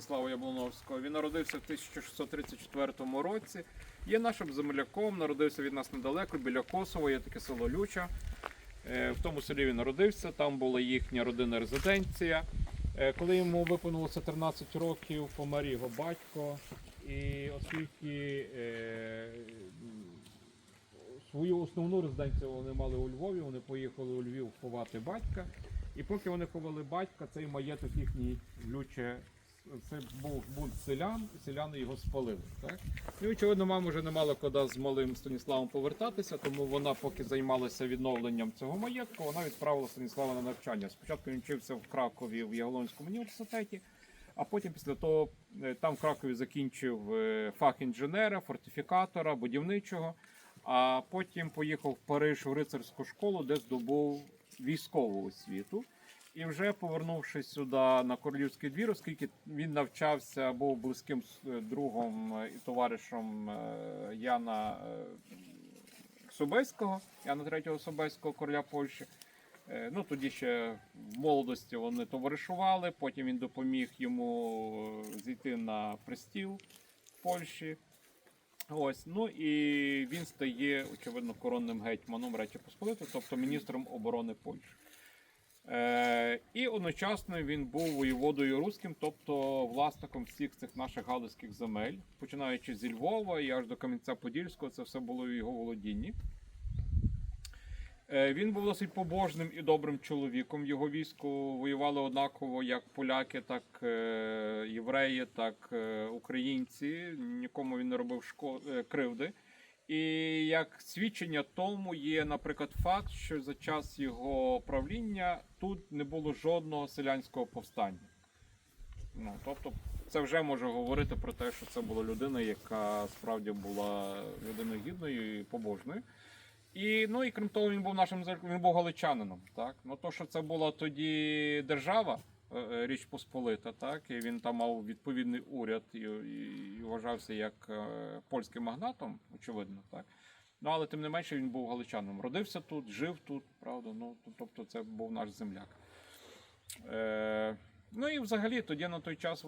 Станіслава Яблоновського. Він народився в 1634 році. Є нашим земляком, народився від нас недалеко, біля Косово, є таке село Люча. Е, В тому селі він народився, там була їхня родинна резиденція. Е, Коли йому виповнилося 13 років, помер його батько. І оскільки е, свою основну резиденцію вони мали у Львові, вони поїхали у Львів ховати батька. І поки вони ховали батька, цей маєток їхній люче. Це був бунт селян, і селяни його спалили. Так? І очевидно, мама вже не мала куди з малим Станіславом повертатися, тому вона, поки займалася відновленням цього маєтку, вона відправила Станіслава на навчання. Спочатку він вчився в Кракові в Яголонському університеті, а потім після того е, там в Кракові закінчив е, фах інженера, фортифікатора, будівничого. А потім поїхав в Париж в рицарську школу, де здобув військову освіту. І вже повернувшись сюди на королівський двір, оскільки він навчався, був близьким е, другом е, і товаришем е, Яна Собеського, Яна III Собеського, короля Польщі. Ну, тоді ще в молодості вони товаришували, потім він допоміг йому зійти на престіл Польщі. Ось, ну і він стає, очевидно, коронним гетьманом Речі Посполитої, тобто міністром оборони Польщі. Е, і одночасно він був воєводою руським, тобто власником всіх цих наших галицьких земель, починаючи зі Львова і аж до Кам'янця-Подільського, це все було в його володінні. Е, Він був досить побожним і добрим чоловіком. Його військо воювало однаково як поляки, так е, євреї, так українці. Нікому він не робив кривди. І як свідчення тому є, наприклад, факт, що за час його правління тут не було жодного селянського повстання. Ну, тобто, це вже може говорити про те, що це була людина, яка справді була людиною гідною і побожною. І, ну, і крім того, він був нашим він був галичанином. Так? Ну, то, що це була тоді держава, Річ Посполита, так? і він там мав відповідний уряд і, і, і вважався як е, польським магнатом, очевидно. Так? Ну, але тим не менше він був галичанином. Родився тут, жив тут, правда. Ну, тобто це був наш земляк. Е, ну і взагалі тоді на той час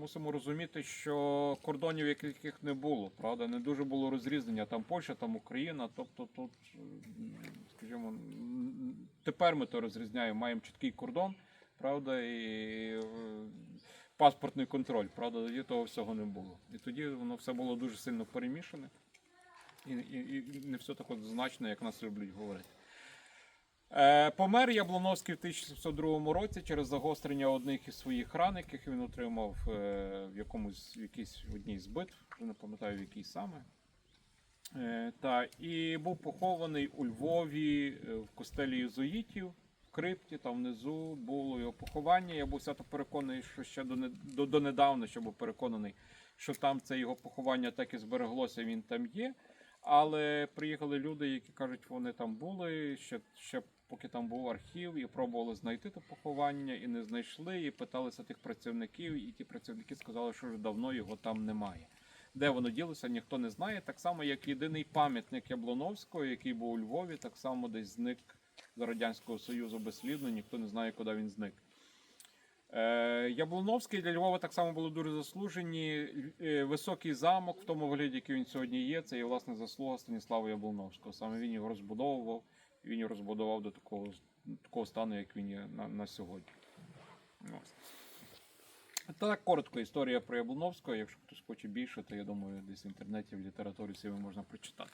мусимо розуміти, що кордонів яких не було, правда, не дуже було розрізнення. Там Польща, там Україна. Тобто тут, скажімо, тепер ми то розрізняємо, маємо чіткий кордон, правда, і е, паспортний контроль. Правда, тоді того всього не було. І тоді воно все було дуже сильно перемішане. І, і, і не все так однозначно, як нас люблять говорити. Е, помер Яблоновський в 1702 році через загострення одних із своїх ран, яких він отримав е, в якомусь в якійсь одній з битв, не пам'ятаю в якій саме. Е, та, і був похований у Львові в костелі Єзуїтів, крипті, там внизу було його поховання. Я був свято переконаний, що ще до, не- до, донедавна ще був переконаний, що там це його поховання так і збереглося, він там є. Але приїхали люди, які кажуть, вони там були ще, ще поки там був архів, і пробували знайти те поховання, і не знайшли, і питалися тих працівників, і ті працівники сказали, що вже давно його там немає. Де воно ділося, ніхто не знає. Так само, як єдиний пам'ятник Яблоновського, який був у Львові, так само десь зник з Радянського Союзу безслідно, ніхто не знає, куди він зник. Е, Яблоновський для Львова так само були дуже заслужені. Е, Високий замок в тому вигляді, який він сьогодні є, це є власне заслуга Станіслава Яблоновського. Саме він його розбудовував, і він його розбудував до такого, такого стану, як він є на, на сьогодні. Ось. Так, коротко історія про Яблоновського. Якщо хтось хоче більше, то я думаю, десь в інтернеті, в літературі всі можна прочитати.